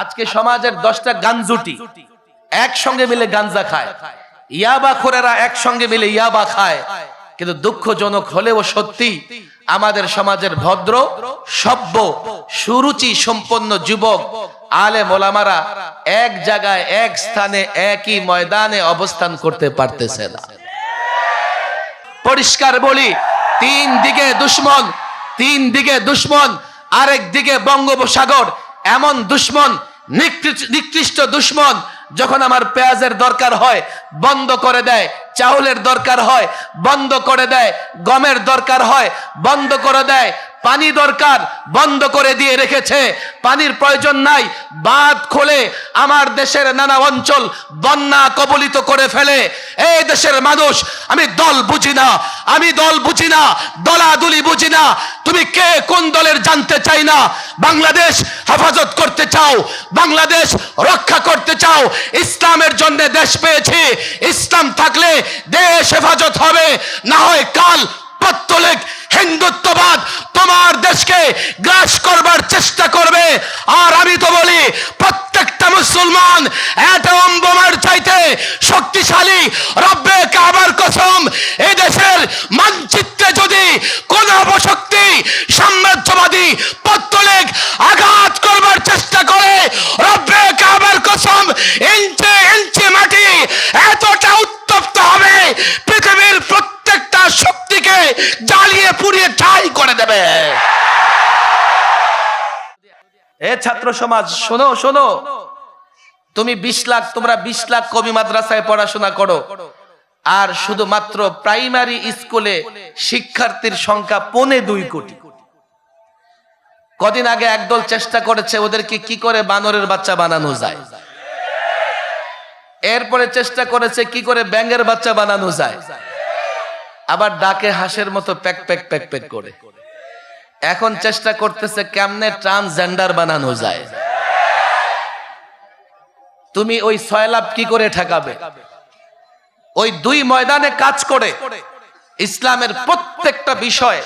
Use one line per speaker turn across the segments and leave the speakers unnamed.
আজকে সমাজের দশটা গাঞ্জুটি একসঙ্গে মিলে গাঞ্জা খায়। ইয়াবা খোরেরা একসঙ্গে মিলে ইয়াবা খায়। কিন্তু দুঃখজনক হলেও সত্যি আমাদের সমাজের ভদ্র, সভ্য, সুরুচি সম্পন্ন যুবক, আলে মোলামারা এক জায়গায়, এক স্থানে, একই ময়দানে অবস্থান করতে পারতেছে না। পরিষ্কার বলি, তিন দিকে দুশ্মন, তিন দিকে দুশ্মন, আরেক দিকে বঙ্গোপসাগর এমন দুশ্মন নিকৃষ্ট- দুশ্মন যখন আমার পেঁয়াজের দরকার হয়, বন্ধ করে দেয়, চাউলের দরকার হয়, বন্ধ করে দেয়, গমের দরকার হয়, বন্ধ করে দেয় পানি দরকার বন্ধ করে দিয়ে রেখেছে। পানির প্রয়োজন নাই, বাঁধ খোলে আমার দেশের নানা অঞ্চল বন্যা কবলিত করে ফেলে। এই দেশের মানুষ, আমি দল বুঝি না, আমি দল বুঝি না, দলাদুলি বুঝি না। তুমি কে কোন দলের জানতে চাই না? বাংলাদেশ হেফাজত করতে চাও, বাংলাদেশ রক্ষা করতে চাও। ইসলামের জন্য দেশ পেয়েছি, ইসলাম থাকলে দেশ হেফাজত হবে। না হয় কাল পত্তলিক হিন্দুত্ববাদ তোমার দেশকে গ্রাস করবার চেষ্টা করবে। আর আমি তো বলি, প্রত্যেকটা মুসলমান অ্যাটম বোমার চাইতে শক্তিশালী। রব্বে কাবার কসম, এদেশের দেশের মানচিত্রে যদি কোন অপশক্তি পুড়িয়ে ঠাই করে দেবে। এ ছাত্র সমাজ, শোনো শোনো। তুমি বিশ লাখ, তোমরা বিশ লাখ কবি মাদ্রাসায় পড়াশোনা করো। আর শুধুমাত্র প্রাইমারি স্কুলে শিক্ষার্থীর সংখ্যা পৌনে দুই কোটি। কদিন আগে একদল চেষ্টা করেছে ওদেরকে কি করে বানরের বাচ্চা বানানো যায়। এরপরে চেষ্টা করেছে কি করে ব্যাঙের বাচ্চা বানানো যায়। আবার ডাকে হাঁসের মতো প্যাক প্যাক প্যাক প্যাক করে। এখন চেষ্টা করতেছে কেমনে ট্রান্সজেন্ডার বানানো যায়। তুমি ওই সয়লাভ কি করে ঠেকাবে? ওই দুই ময়দানে কাজ করে। ইসলামের প্রত্যেকটা বিষয়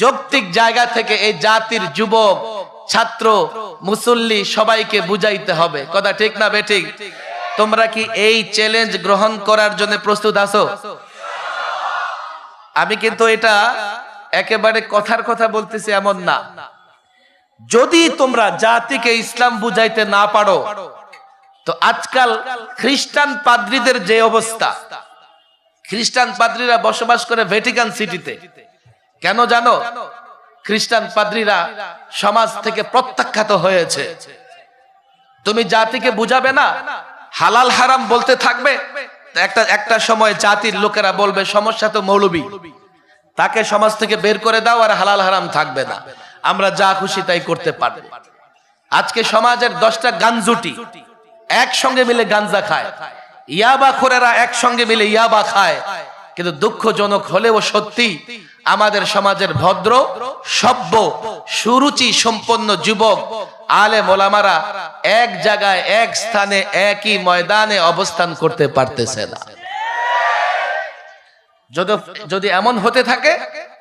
যৌক্তিক জায়গা থেকে এই জাতির যুবক, ছাত্র, মুসল্লি সবাইকে বুঝাইতে হবে। কথা ঠিক না বেঠিক তোমরা কি এই চ্যালেঞ্জ গ্রহণ করার জন্য প্রস্তুত আছো? আমি কিন্তু এটা একেবারে কথার কথা বলতেছি এমন না। যদি তোমরা জাতিকে ইসলাম বুঝাইতে না পারো, তো আজকাল খ্রিস্টান পাদ্রীদের যে অবস্থা, খ্রিস্টান পাদ্রীরা বসবাস করে ভ্যাটিকান সিটিতে। কেন জানো? খ্রিস্টান পাদ্রীরা সমাজ থেকে প্রত্যাখ্যাত হয়েছে। তুমি জাতিকে বুঝাবে না? হালাল হারাম বলতে থাকবে? একটা একটা সময় জাতির লোকেরা বলবে, সমস্যা তো মৌলবী। তাকে সমাজ থেকে বের করে দাও আর হালাল হারাম থাকবে না। আমরা যা খুশি তাই করতে পারব। আজকে সমাজের দশটা গাঞ্জুটি একসঙ্গে মিলে গাঞ্জা খায়। ইয়াবা খোরেরা একসঙ্গে মিলে ইয়াবা খায়। কিন্তু দুঃখজনক হলেও সত্যি আমাদের সমাজের ভদ্র, সভ্য, সুরুচি সম্পন্ন যুবক আলে মোলামারা এক জায়গায়, এক স্থানে, একই ময়দানে অবস্থান করতে পারতেছে না। যদি যদি এমন হতে থাকে,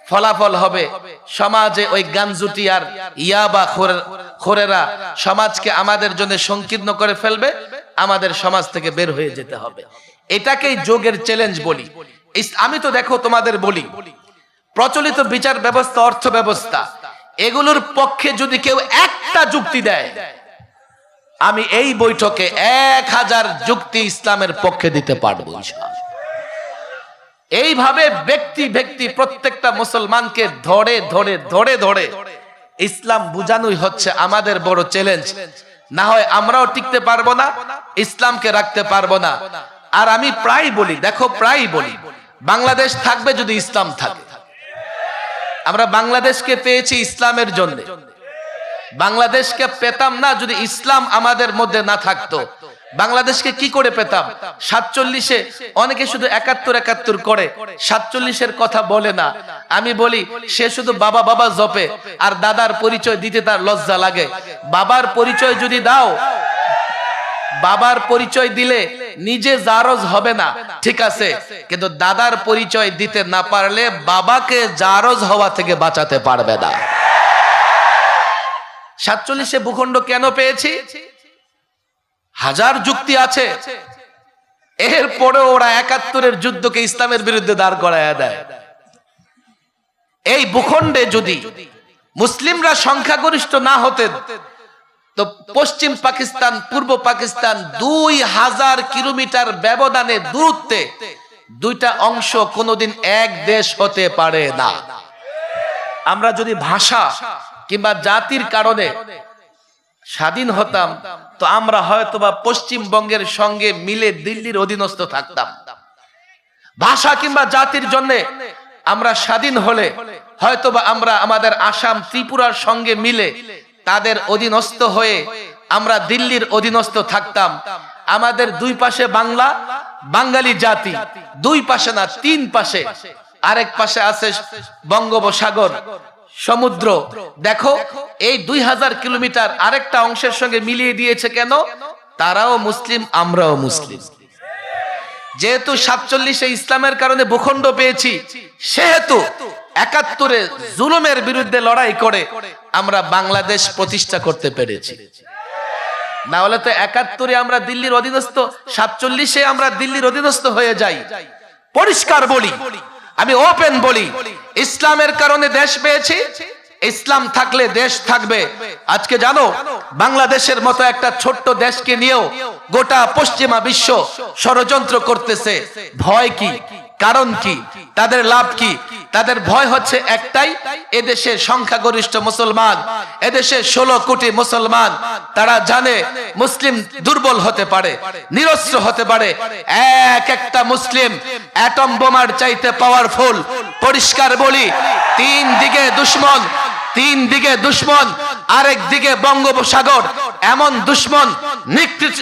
ফলাফল হবে। সমাজে ওই গাঞ্জুটি আর ইয়াবা খোর- খোরেরা সমাজকে আমাদের জন্য সংকীর্ণ করে ফেলবে, আমাদের সমাজ থেকে বের হয়ে যেতে হবে। এটাকেই যোগের চ্যালেঞ্জ বলি। আমি তো দেখো তোমাদের বলি। প্রচলিত বিচার ব্যবস্থা, অর্থ ব্যবস্থা, এগুলোর পক্ষে যদি কেউ একটা যুক্তি দেয়, আমি এই বৈঠকে এক হাজার যুক্তি ইসলামের পক্ষে দিতে পারব এইভাবে ব্যক্তি ব্যক্তি প্রত্যেকটা মুসলমানকে ধরে ধরে ধরে ধরে ইসলাম বুঝানোই হচ্ছে আমাদের বড় চ্যালেঞ্জ না হয় আমরাও টিকতে পারব না, ইসলামকে রাখতে পারব না। আর আমি প্রায় বলি, দেখো প্রায় বলি বাংলাদেশ থাকবে যদি ইসলাম থাকে। আমরা বাংলাদেশকে পেয়েছি ইসলামের জন্য। বাংলাদেশকে পেতাম না যদি ইসলাম আমাদের মধ্যে না থাকতো। বাংলাদেশকে কি করে পেতাম? সাতচল্লিশে অনেকে শুধু একাত্তর একাত্তর করে, সাতচল্লিশের কথা বলে না। আমি বলি, সে শুধু বাবা বাবা জপে, আর দাদার পরিচয় দিতে তার লজ্জা লাগে। বাবার পরিচয় যদি দাও বাবার পরিচয় দিলে নিজে জারজ হবে না। ঠিক আছে? কিন্তু দাদার পরিচয় দিতে না পারলে বাবাকে জারজ হওয়া থেকে বাঁচাতে পারবে না। সাতচল্লিশে ভূখণ্ড কেন পেয়েছি? হাজার যুক্তি আছে। এরপরে ওরা একাত্তরের যুদ্ধকে ইসলামের বিরুদ্ধে দাঁড় করায় দেয়। এই ভূখণ্ডে যদি মুসলিমরা সংখ্যাগরিষ্ঠ না হতেন তো পশ্চিম পাকিস্তান, পূর্ব পাকিস্তান দুই হাজার কিলোমিটার ব্যবধানে দূরত্বে দুইটা অংশ কোনোদিন এক দেশ হতে পারে না। আমরা যদি ভাষা কিংবা জাতির কারণে স্বাধীন হতাম, তো আমরা হয়তোবা পশ্চিমবঙ্গের সঙ্গে মিলে দিল্লির অধীনস্থ থাকতাম। ভাষা কিংবা জাতির জন্য আমরা স্বাধীন হলে হয়তোবা আমরা আমাদের আসাম ত্রিপুরার সঙ্গে মিলে তাদের অধীনস্থ হয়ে আমরা দিল্লির অধীনস্থ থাকতাম। আমাদের দুই পাশে বাংলা, বাঙালি জাতি। দুই পাশে না, তিন পাশে। আরেক পাশে আছে বঙ্গোপসাগর, সমুদ্র। দেখো, এই দুই হাজার কিলোমিটার আরেকটা অংশের সঙ্গে মিলিয়ে দিয়েছে কেন? তারাও মুসলিম, আমরাও মুসলিম। যেহেতু সাতচল্লিশে ইসলামের কারণে ভূখণ্ড পেয়েছি, সেহেতু একাত্তরে জুলুমের বিরুদ্ধে লড়াই করে আমরা বাংলাদেশ প্রতিষ্ঠা করতে পেরেছি। না হলে তো একাত্তরে আমরা দিল্লির অধীনস্থ, সাতচল্লিশে আমরা দিল্লির অধীনস্থ হয়ে যাই। পরিষ্কার বলি, আমি ওপেন বলি, ইসলামের কারণে দেশ পেয়েছি, ইসলাম থাকলে দেশ থাকবে। আজকে জানো, বাংলাদেশের মতো একটা ছোট্ট দেশকে নিয়েও গোটা পশ্চিমা বিশ্ব ষড়যন্ত্র করতেছে। ভয় কি? কারণ কি? তাদের লাভ কি? তাদের ভয় হচ্ছে একটাই, এদেশে সংখ্যাগরিষ্ঠ মুসলমান, এদেশে ষোলো কোটি মুসলমান। তারা জানে মুসলিম দুর্বল হতে পারে, নিরস্ত্র হতে পারে। এক একটা মুসলিম অ্যাটম বোমার চাইতে পাওয়ারফুল পরিষ্কার বলি, তিন দিকে দুশ্মন, তিন দিকে দুশ্মন আরেক দিকে বঙ্গোপসাগর, এমন দুশ্মন,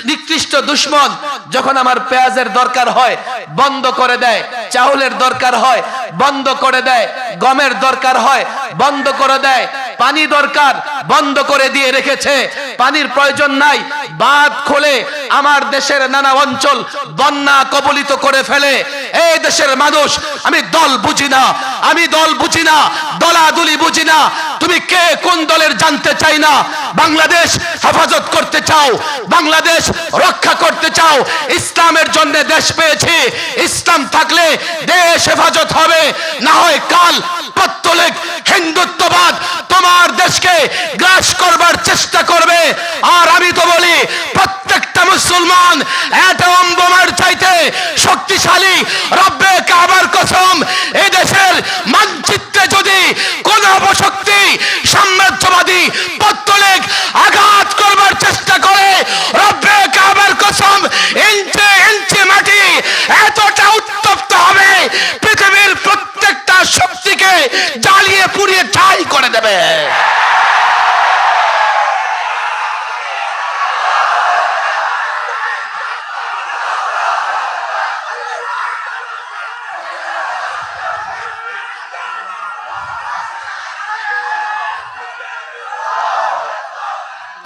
নিকৃষ্ট দুশ্মন, যখন আমার পেঁয়াজের দরকার হয়, বন্ধ করে দেয়, চাউলের দরকার হয়, বন্ধ করে দেয়, গমের দরকার হয়, বন্ধ করে দেয়, পানি দরকার, বন্ধ করে দিয়ে রেখেছে, পানির প্রয়োজন নাই, বাঁধ খোলে আমার দেশের নানা অঞ্চল বন্যা কবলিত করে ফেলে, এই দেশের মানুষ, আমি দল বুঝি না, আমি দল বুঝি না, দলাদুলি বুঝি না তুমি কে? কোন দলের জানতে চাই না? বাংলাদেশ হেফাজত করতে চাও। বাংলাদেশ রক্ষা করতে চাও। ইসলামের জন্য দেশ পেয়েছি। ইসলাম থাকলে দেশ হেফাজত হবে। না হয় কাল পত্তলিক হিন্দুত্ববাদ তোমার দেশকে গ্রাস করবার চেষ্টা করবে। আর আমি তো বলি, প্রত্যেকটা মুসলমান অ্যাটম বোমার চাইতে শক্তিশালী। রব্বে কাবার কসম এই দেশের মানচিত্রে যদি কোন অপশক্তি সাম্রাজ্যবাদী পত্তলিক আঘাত করবার চেষ্টা করে রব্বে কাবার কসম ইঞ্চে ইঞ্চে মাটি এতটা উত্তপ্ত হবে পৃথিবীর প্রত্যেকটা শক্তিকে জ্বালিয়ে পুড়িয়ে ছাই করে দেবে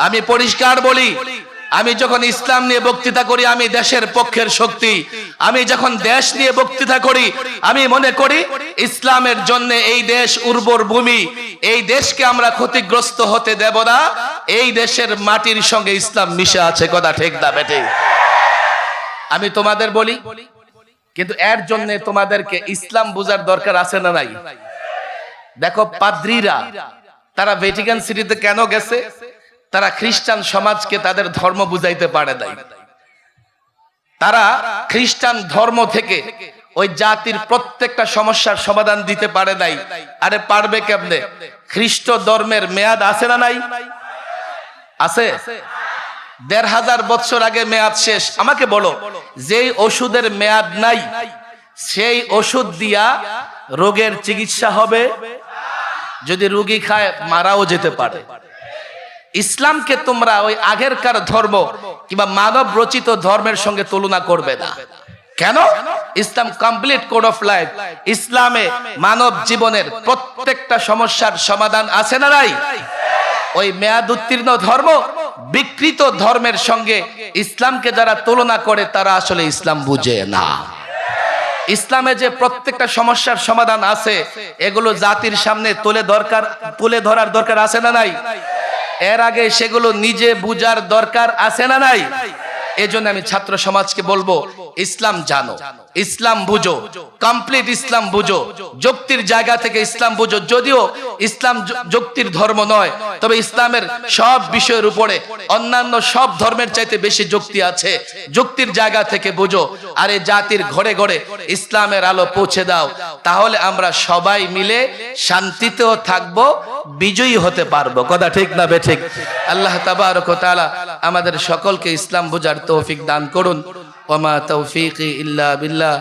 আমি পরিষ্কার বলি, আমি যখন ইসলাম নিয়ে বক্তৃতা করি, আমি দেশের পক্ষের শক্তি। আমি যখন দেশ নিয়ে বক্তৃতা করি, আমি মনে করি ইসলামের জন্য এই দেশ উর্বর ভূমি। এই দেশকে আমরা ক্ষতিগ্রস্ত হতে দেব না। এই দেশের মাটির সঙ্গে ইসলাম মিশে আছে, কথা ঠিক দা বেটে আমি তোমাদের বলি, কিন্তু এর জন্য তোমাদেরকে ইসলাম বোঝার দরকার আছে না নাই? দেখো, পাদ্রীরা, তারা ভেটিকান সিটিতে কেন গেছে? তারা খ্রিস্টান সমাজকে তাদের ধর্ম বুঝাইতে পারে নাই। তারা খ্রিস্টান ধর্ম থেকে ওই জাতির প্রত্যেকটা সমস্যার সমাধান দিতে পারে নাই। আরে পারবে কেমনে? খ্রিস্ট ধর্মের মেয়াদ আছে না নাই? আছে। দেড় হাজার বছর আগে মেয়াদ শেষ। আমাকে বলো, যেই ওষুধের মেয়াদ নাই, সেই ওষুধ দিয়া রোগের চিকিৎসা হবে? যদি রুগী খায়, মারাও যেতে পারে। ইসলামকে তোমরা ওই আগেরকার ধর্ম কিংবা মানব রচিত ধর্মের সঙ্গে তুলনা করবে না। কেন? Islam complete code of life ইসলামে মানব জীবনের প্রত্যেকটা সমস্যার সমাধান আছে না নাই? ওই মেয়াদ উত্তীর্ণ ধর্ম, বিকৃত ধর্মের সঙ্গে ইসলামকে যারা তুলনা করে, তারা আসলে ইসলাম বুঝে না। ইসলামে যে প্রত্যেকটা সমস্যার সমাধান আছে, এগুলো জাতির সামনে তুলে দরকার তুলে ধরার দরকার আছে না নাই? এর আগে সেগুলো নিজে বুঝার দরকার আছে না নাই? এজন্য আমি ছাত্র সমাজকে বলব, ইসলাম জানো। ইসলাম বুঝো কমপ্লিট ইসলাম বুঝো। যুক্তির জায়গা থেকে ইসলাম বুঝো। যদিও ইসলাম যুক্তির ধর্ম নয়, তবে ইসলামের সব বিষয়ের উপরে অন্যান্য সব ধর্মের চাইতে বেশি যুক্তি আছে। যুক্তির জায়গা থেকে বুঝো, আর জাতির ঘরে ঘরে ইসলামের আলো পৌঁছে দাও। তাহলে আমরা সবাই মিলে শান্তিতেও থাকব, বিজয়ী হতে পারব। কথা ঠিক না বেঠিক? আল্লাহ তাবারক ও তাআলা আমাদের সকলকে ইসলাম বোঝার তৌফিক দান করুন। ওমা তৌফিক ইল্লা বিল্লাহ।